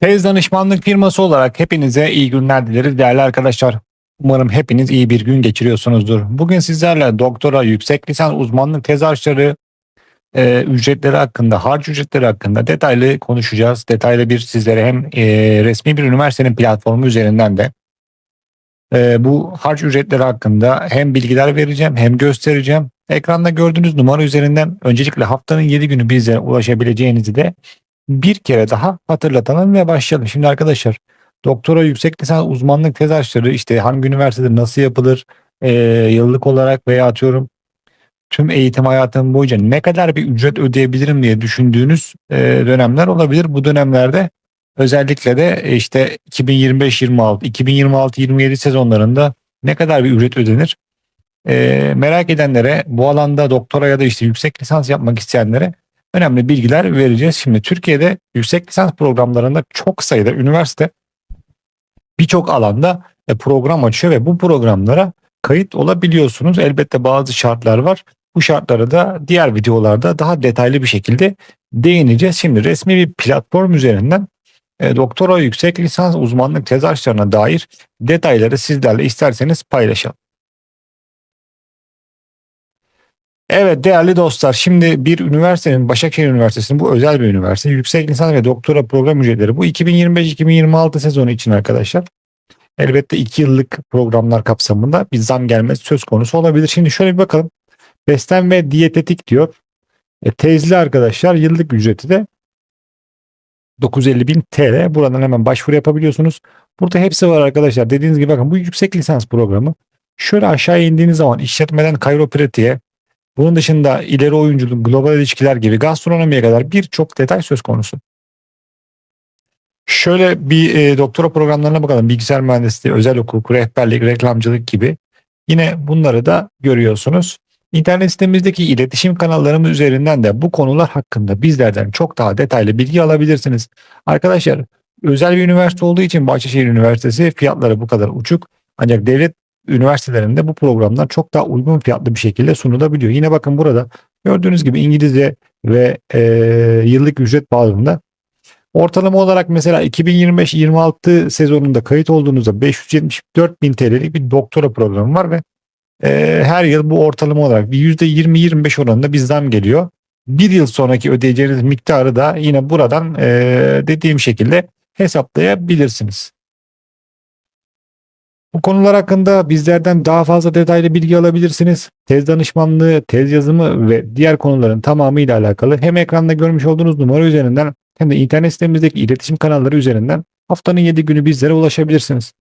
Tez danışmanlık firması olarak hepinize iyi günler dileriz değerli arkadaşlar. Umarım hepiniz iyi bir gün geçiriyorsunuzdur. Bugün sizlerle doktora, yüksek lisans uzmanlık tez harçları, e, ücretleri hakkında, harç ücretleri hakkında detaylı konuşacağız. Detaylı bir sizlere hem e, resmi bir üniversitenin platformu üzerinden de e, bu harç ücretleri hakkında hem bilgiler vereceğim hem göstereceğim. Ekranda gördüğünüz numara üzerinden öncelikle haftanın 7 günü bize ulaşabileceğinizi de bir kere daha hatırlatalım ve başlayalım. Şimdi arkadaşlar doktora yüksek lisans uzmanlık tez harçları işte hangi üniversitede nasıl yapılır e, yıllık olarak veya atıyorum tüm eğitim hayatım boyunca ne kadar bir ücret ödeyebilirim diye düşündüğünüz e, dönemler olabilir. Bu dönemlerde özellikle de e, işte 2025-26, 2026-27 sezonlarında ne kadar bir ücret ödenir? E, merak edenlere bu alanda doktora ya da işte yüksek lisans yapmak isteyenlere önemli bilgiler vereceğiz. Şimdi Türkiye'de yüksek lisans programlarında çok sayıda üniversite birçok alanda e, program açıyor ve bu programlara kayıt olabiliyorsunuz. Elbette bazı şartlar var. Bu şartlara da diğer videolarda daha detaylı bir şekilde değineceğiz. Şimdi resmi bir platform üzerinden e, doktora yüksek lisans uzmanlık tez dair detayları sizlerle isterseniz paylaşalım. Evet değerli dostlar şimdi bir üniversitenin Başakşehir Üniversitesi'nin bu özel bir üniversite yüksek lisans ve doktora program ücretleri bu 2025-2026 sezonu için arkadaşlar. Elbette 2 yıllık programlar kapsamında bir zam gelmesi söz konusu olabilir. Şimdi şöyle bir bakalım. Beslen ve diyetetik diyor. E, tezli arkadaşlar yıllık ücreti de 950 bin TL. Buradan hemen başvuru yapabiliyorsunuz. Burada hepsi var arkadaşlar. Dediğiniz gibi bakın bu yüksek lisans programı. Şöyle aşağı indiğiniz zaman işletmeden kayropratiğe bunun dışında ileri oyunculuk, global ilişkiler gibi gastronomiye kadar birçok detay söz konusu. Şöyle bir e, doktora programlarına bakalım. Bilgisayar mühendisliği, özel hukuk, rehberlik, reklamcılık gibi. Yine bunları da görüyorsunuz. İnternet sitemizdeki iletişim kanallarımız üzerinden de bu konular hakkında bizlerden çok daha detaylı bilgi alabilirsiniz. Arkadaşlar özel bir üniversite olduğu için Bahçeşehir Üniversitesi fiyatları bu kadar uçuk. Ancak devlet üniversitelerinde bu programlar çok daha uygun fiyatlı bir şekilde sunulabiliyor. Yine bakın burada gördüğünüz gibi İngilizce ve e, yıllık ücret bazında ortalama olarak mesela 2025-26 sezonunda kayıt olduğunuzda 574 bin TL'lik bir doktora programı var ve e, her yıl bu ortalama olarak bir %20-25 oranında bir zam geliyor. Bir yıl sonraki ödeyeceğiniz miktarı da yine buradan e, dediğim şekilde hesaplayabilirsiniz. Bu konular hakkında bizlerden daha fazla detaylı bilgi alabilirsiniz. Tez danışmanlığı, tez yazımı ve diğer konuların tamamıyla alakalı hem ekranda görmüş olduğunuz numara üzerinden hem de internet sitemizdeki iletişim kanalları üzerinden haftanın 7 günü bizlere ulaşabilirsiniz.